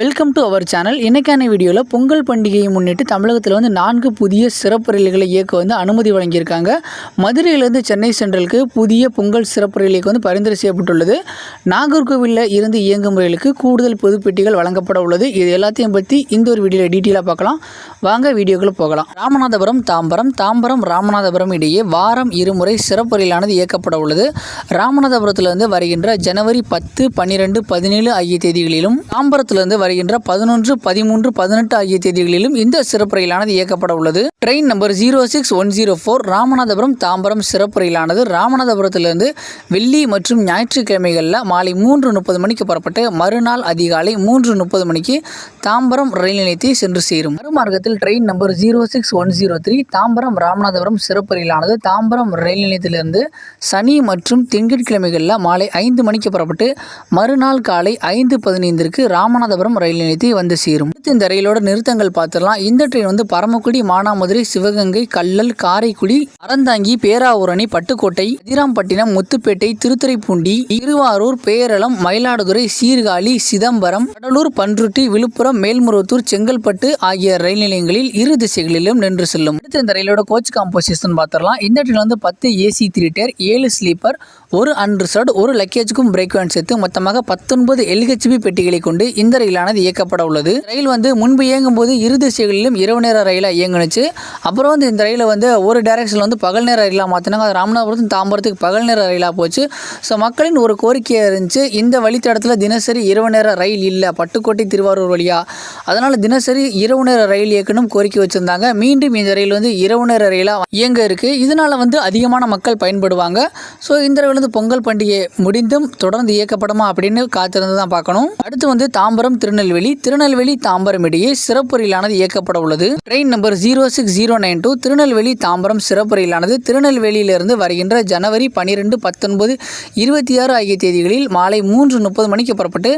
Welcome to our channel இன்றைக்கான வீடியோவில் பொங்கல் பண்டிகையை முன்னிட்டு தமிழகத்தில் வந்து நான்கு புதிய சிறப்பு ரயில்களை இயக்க வந்து அனுமதி வழங்கியிருக்காங்க. மதுரையிலேருந்து சென்னை சென்ட்ரலுக்கு புதிய பொங்கல் சிறப்பு ரயிலுக்கு வந்து பரிந்துரை செய்யப்பட்டுள்ளது. நாகர்கோவிலில் இருந்து இயங்கும் ரயிலுக்கு கூடுதல் பொதுப்பெட்டிகள் வழங்கப்பட உள்ளது. இது எல்லாத்தையும் பற்றி இந்த ஒரு வீடியோவில் டீட்டெயிலாக பார்க்கலாம். வாங்க வீடியோக்குள்ளே போகலாம். ராமநாதபுரம் தாம்பரம் தாம்பரம் ராமநாதபுரம் இடையே வாரம் இருமுறை சிறப்பு ரயிலானது இயக்கப்பட உள்ளது. ராமநாதபுரத்திலிருந்து வருகின்ற ஜனவரி பத்து பன்னிரெண்டு பதினேழு ஆகிய தேதிகளிலும் தாம்பரத்திலிருந்து வருகின்ற பதினொன்று பதிமூன்று பதினெட்டு ஆகிய தேதிகளிலும் இந்த சிறப்பு ரயிலானது இயக்கப்பட உள்ளது. Train number zero six one zero four Ramanathapuram Tambaram சிறப்பு ரயிலானது ராமநாதபுரத்திலிருந்து வெள்ளி மற்றும் ஞாயிற்றுக்கிழமைகளில் மாலை மூன்று முப்பது மணிக்கு புறப்பட்டு மறுநாள் அதிகாலை மூன்று முப்பது மணிக்கு தாம்பரம் ரயில் நிலையத்தை சென்று சேரும். மறுமார்க்கத்தில் train number zero six one zero three Tambaram Ramanathapuram சிறப்பு ரயிலானது தாம்பரம் ரயில் நிலையத்திலிருந்து சனி மற்றும் திங்கட்கிழமைகளில் மாலை ஐந்து மணிக்கு புறப்பட்டு மறுநாள் காலை ஐந்து பதினைந்திற்கு ராமநாதபுரம் ரயில் நிலையத்தை வந்து சேரும். அடுத்து இந்த ரயிலோட நிறுத்தங்கள் பார்த்துடலாம். இந்த ட்ரெயின் வந்து பரமக்குடி மானாமதுரை சிவகங்கை கல்லல் காரைக்குடி அறந்தாங்கி பேராவூரணி பட்டுக்கோட்டை அதிராம்பட்டினம் முத்துப்பேட்டை திருத்துறைப்பூண்டி திருவாரூர் பேரளம் மயிலாடுதுறை சீர்காழி சிதம்பரம் கடலூர் பன்ருட்டி விழுப்புரம் மேல்மருவத்தூர் செங்கல்பட்டு ஆகிய ரயில் நிலையங்களில் இரு திசைகளிலும் நின்று செல்லும். அடுத்து இந்த ரயிலோட கோச் காம்போசிஷன் பார்த்துடலாம். இந்த ட்ரெயின் வந்து பத்து ஏசி த்ரீ டேர் ஏழு ஸ்லீப்பர் ஒரு அன்ரிசர்ட் ஒரு லக்கேஜுக்கும் பிரேக் வேன் சேர்த்து மொத்தமாக பத்தொன்பது எல்ஹெச்பி பெட்டிகளை கொண்டு இந்த ரயிலானது இயக்கப்பட உள்ளது. ரயில் வந்து முன்பு இயங்கும் போது இரு திசைகளிலும் இரவு நேர ரயிலாக இயங்குனுச்சு. அப்புறம் வந்து இந்த ரயிலை வந்து ஒரு டைரக்ஷனில் வந்து பகல் நேர ரயிலாக மாற்றினாங்க அது ராமநாதபுரத்து தாம்பரத்துக்கு பகல் நேர ரயிலாக போச்சு. ஸோ மக்களின் ஒரு கோரிக்கையாக இருந்துச்சு. இந்த வழித்தடத்தில் தினசரி இரவு நேர ரயில் இல்லை. பட்டுக்கோட்டை திருவாரூர் வழியாக அதனால் தினசரி இரவு நேர ரயில் இயக்கணும் கோரிக்கை வச்சுருந்தாங்க. மீண்டும் இந்த ரயில் வந்து இரவு நேர ரயிலாக இயங்க இருக்குது இதனால் வந்து அதிகமான மக்கள் பயன்படுவாங்க. ஸோ இந்த ரயில் வந்து பொங்கல் பண்டிகை முடிந்தும் தொடர்ந்து இயக்கப்படுமா அப்படின்னு காத்திருந்து தான் பார்க்கணும். அடுத்து வந்து தாம்பரம் திருநெல்வேலி திருநெல்வேலி தாம்பரம் இடையே சிறப்பு ரயிலானது இயக்கப்பட உள்ளது. Train number zero six zero nine two Tirunelveli Tambaram சிறப்பு ரயிலானது திருநெல்வேலியிலிருந்து வருகின்ற ஜனவரி பனிரெண்டு பத்தொன்பது இருபத்தி ஆறு ஆகிய தேதிகளில் மாலை மூன்று முப்பது மணிக்கு புறப்பட்டு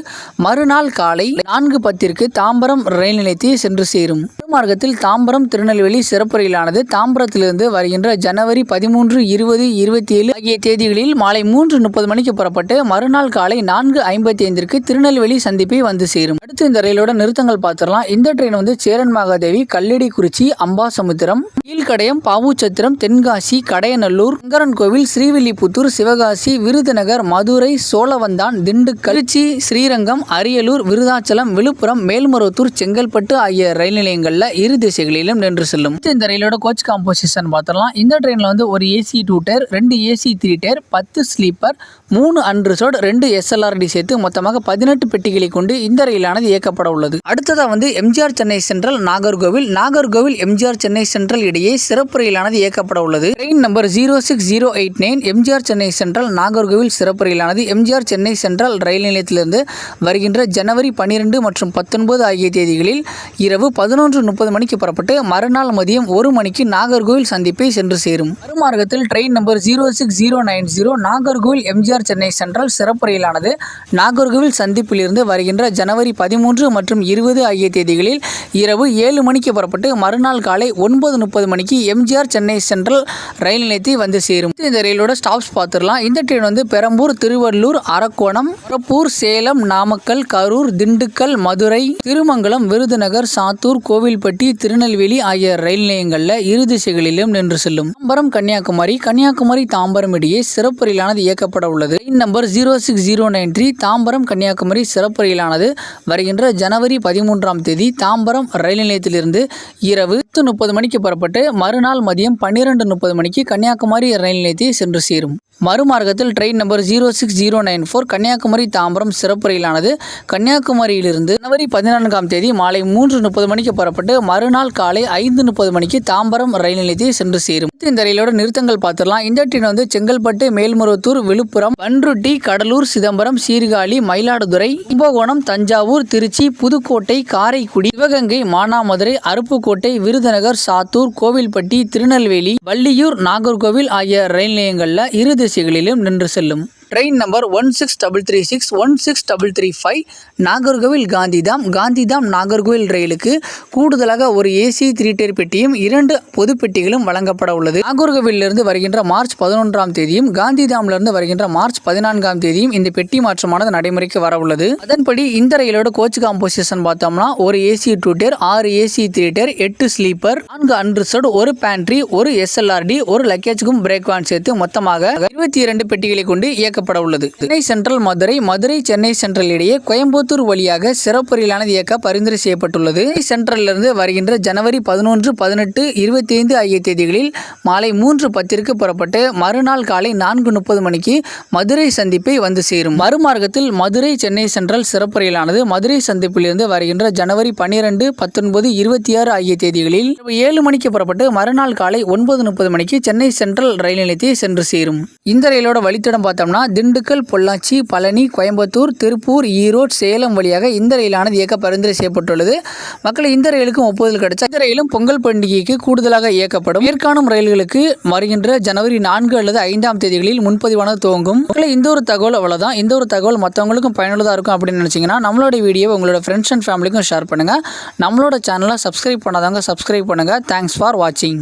மறுநாள் காலை நான்கு பத்திற்கு தாம்பரம் ரயில் நிலையத்தை சென்று சேரும். மார்க்கத்தில் தாம்பரம் திருநெல்வேலி சிறப்பு ரயிலானது தாம்பரத்திலிருந்து வருகின்ற ஜனவரி பதிமூன்று இருபது இருபத்தி ஏழு ஆகிய தேதிகளில் மாலை மூன்று முப்பது மணிக்கு புறப்பட்டு மறுநாள் காலை நான்கு ஐம்பத்தி ஐந்திற்கு திருநெல்வேலி சந்திப்பை வந்து சேரும். அடுத்து இந்த ரயிலோட நிறுத்தங்கள் பார்த்துடலாம். இந்த ட்ரெயின் வந்து சேரன் மகாதேவி கல்லடிக்குறிச்சி அம்பாசமுத்திரம் கீழ்கடையம் பாவுச்சத்திரம் தென்காசி கடையநல்லூர் சங்கரன் கோவில் ஸ்ரீவில்லிபுத்தூர் சிவகாசி விருதுநகர் மதுரை சோழவந்தான் திண்டுக்கல் திருச்சி ஸ்ரீரங்கம் அரியலூர் விருதாச்சலம் விழுப்புரம் மேல்மருவத்தூர் செங்கல்பட்டு ஆகிய ரயில் நிலையங்களில் இரு திசைகளிலும் நின்று செல்லும். இந்த ரயிலோட கோச் காம்போசிஷன் பார்த்துடலாம். இந்த ட்ரெயினில் வந்து ஒரு ஏசி டூ டயர் ரெண்டு ஏசி த்ரீ டயர் பத்து ஸ்லீப்பர் மூணு அன்ரிசர்ட் ரெண்டு எஸ்எல்ஆர்டி சேர்த்து மொத்தமாக பதினெட்டு பெட்டிகளை கொண்டு இந்த ரயிலானது இயக்கப்பட உள்ளது. அடுத்ததாக வந்து எம்ஜிஆர் சென்னை சென்ட்ரல் நாகர்கோவில். நாகர்கோவில் எம்ஜிஆர் சென்னை சென்ட்ரல் இடையே சிறப்பு ரயிலானது இயக்கப்பட உள்ளது. Train number zero six zero eight nine MGR Chennai central Nagercoil சிறப்பு ரயிலானது எம்ஜிஆர் சென்னை சென்ட்ரல் ரயில் நிலையத்திலிருந்து வருகின்ற ஜனவரி பன்னிரெண்டு மற்றும் பத்தொன்பது ஆகிய தேதிகளில் இரவு பதினொன்று முப்பது மணிக்கு புறப்பட்டு மறுநாள் மதியம் ஒரு மணிக்கு நாகர்கோவில் சந்திப்பை சென்று சேரும். மறுமார்க்கத்தில் train number zero six zero nine zero Nagercoil MGR Chennai central சிறப்பு ரயிலானது நாகர்கோவில் சந்திப்பிலிருந்து வருகின்ற ஜனவரி பதிமூன்று மற்றும் இருபது ஆகிய தேதிகளில் இரவு ஏழு மணிக்கு புறப்பட்டு மறுநாள் காலை ஒன்பது முப்பது மணிக்கு எம்ஜிஆர் சென்னை சென்ட்ரல் ரயில் நிலையத்தை வந்து சேரும். இந்த ரயிலோட ஸ்டாப்ஸ் பார்த்துடலாம். இந்த ட்ரெயின் வந்து பெரம்பூர் திருவள்ளூர் அரக்கோணம் புறப்பூர் சேலம் நாமக்கல் கரூர் திண்டுக்கல் மதுரை திருமங்கலம் விருதுநகர் சாத்தூர் கோவில்பட்டி திருநெல்வேலி ஆகிய ரயில் நிலையங்களில் இரு திசைகளிலும் நின்று செல்லும். தாம்பரம் கன்னியாகுமரி கன்னியாகுமரி தாம்பரம் இடையே சிறப்பு ரயிலானது இயக்கப்பட உள்ளது. Train number zero six zero nine three Tambaram Kanyakumari சிறப்பு ரயிலானது வருகின்ற ஜனவரி பதிமூன்றாம் தேதி தாம்பரம் ரயில் நிலையத்திலிருந்து இரவு பத்து முப்பது மணிக்கு புறப்பட்டு மறுநாள் மதியம் பன்னிரெண்டு முப்பது மணிக்கு கன்னியாகுமரி ரயில் நிலையத்தை சென்று சேரும். மறுமார்க்கத்தில் train number zero six zero nine four Kanyakumari Tambaram சிறப்பு ரயிலானது கன்னியாகுமரியிலிருந்து ஜனவரி பதினான்காம் தேதி மாலை மூன்று முப்பது மணிக்கு புறப்பட்டு மறுநாள் காலை ஐந்து முப்பது மணிக்கு தாம்பரம் ரயில் நிலையத்தை சென்று சேரும். இந்த ரயிலோட நிறுத்தங்கள் பார்த்துடலாம். இந்த ட்ரெயின் வந்து செங்கல்பட்டு மேல்மருவத்தூர் விழுப்புரம் பன்ருட்டி கடலூர் சிதம்பரம் சீர்காழி மயிலாடுதுறை கும்பகோணம் தஞ்சாவூர் திருச்சி புதுக்கோட்டை காரைக்குடி சிவகங்கை மானாமதுரை அருப்புக்கோட்டை விருதுநகர் சாத்தூர் கோவில்பட்டி திருநெல்வேலி வள்ளியூர் நாகர்கோவில் ஆகிய ரயில் நிலையங்களில் இரு திசைகளிலும் நின்று செல்லும். Train number one six double three six one six double three five Nagercoil Gandhidham. Gandhidham Nagercoil ரயிலுக்கு கூடுதலாக ஒரு ஏசி த்ரீ டேர் பெட்டியும் இரண்டு பொது பெட்டிகளும் வழங்கப்பட உள்ளது. நாகர்கோவிலிருந்து வருகின்ற மார்ச் பதினொன்றாம் தேதியும் காந்திதாமிலிருந்து வருகின்ற மார்ச் பதினான்காம் தேதியும் இந்த பெட்டி மாற்றமானது நடைமுறைக்கு வர உள்ளது. அதன்படி இந்த ரயிலோட கோச் காம்போசிஷன் பார்த்தோம்னா ஒரு ஏசி டூ டேர் ஆறு ஏசி த்ரீ டேர் எட்டு ஸ்லீப்பர் நான்கு அன்ரிசர்ட் ஒரு பேண்ட்ரி ஒரு எஸ்எல்ஆர்டி ஒரு லக்கேஜுக்கும் பிரேக் வேன் சேர்த்து மொத்தமாக இருபத்தி இரண்டு பெட்டிகளை கொண்டு இயக்கப்பட உள்ளது சென்னை சென்ட்ரல் மதுரை மதுரை சென்னை சென்ட்ரல் இடையே கோயம்புத்தூர் வழியாக சிறப்பு ரயிலானது இயக்க பரிந்துரை செய்யப்பட்டுள்ளது. சென்னை சென்ட்ரலிருந்து வருகின்ற ஜனவரி பதினொன்று பதினெட்டு இருபத்தி ஐந்து ஆகிய தேதிகளில் மாலை மூன்று பத்திற்கு புறப்பட்டு மறுநாள் காலை நான்கு முப்பது மணிக்கு மதுரை சந்திப்பை வந்து சேரும். மறுமார்க்கத்தில் மதுரை சென்னை சென்ட்ரல் சிறப்பு ரயிலானது மதுரை சந்திப்பிலிருந்து வருகின்ற ஜனவரி பன்னிரெண்டு பத்தொன்பது இருபத்தி ஆறு ஆகிய தேதிகளில் ஏழு மணிக்கு புறப்பட்டு மறுநாள் காலை ஒன்பது முப்பது மணிக்கு சென்னை சென்ட்ரல் ரயில் நிலையத்தை சென்று சேரும். இந்த ரயிலோட வழித்தடம் பார்த்தோம்னா திண்டுக்கல் பொள்ளாச்சி பழனி கோயம்புத்தூர் திருப்பூர் ஈரோடு சேலம் வழியாக இந்த ரயிலானது இயக்க பரிந்துரை செய்யப்பட்டுள்ளது. மக்கள் இந்த ரயிலுக்கும் ஒப்புதல் கிடைச்சா இந்த ரயிலும் பொங்கல் பண்டிகைக்கு கூடுதலாக இயக்கப்படும். மேற்காணும் ரயில்களுக்கு வருகின்ற ஜனவரி நான்கு அல்லது ஐந்தாம் தேதிகளில் முன்பதிவானது துவங்கும். மக்களை இந்த ஒரு தகவல் அவ்வளோதான் இந்த ஒரு தகவல் மற்றவங்களுக்கும் பயனுள்ளதாக இருக்கும் அப்படின்னு நினச்சிங்கன்னா நம்மளோட வீடியோ உங்களோட ஃப்ரெண்ட்ஸ் அண்ட் ஃபேமிலிக்கும் ஷேர் பண்ணுங்கள் நம்மளோட சேனலை சப்ஸ்கிரைப் பண்ணாதவங்க சப்ஸ்கிரைப் பண்ணுங்கள் தேங்க்ஸ் ஃபார் வாட்சிங்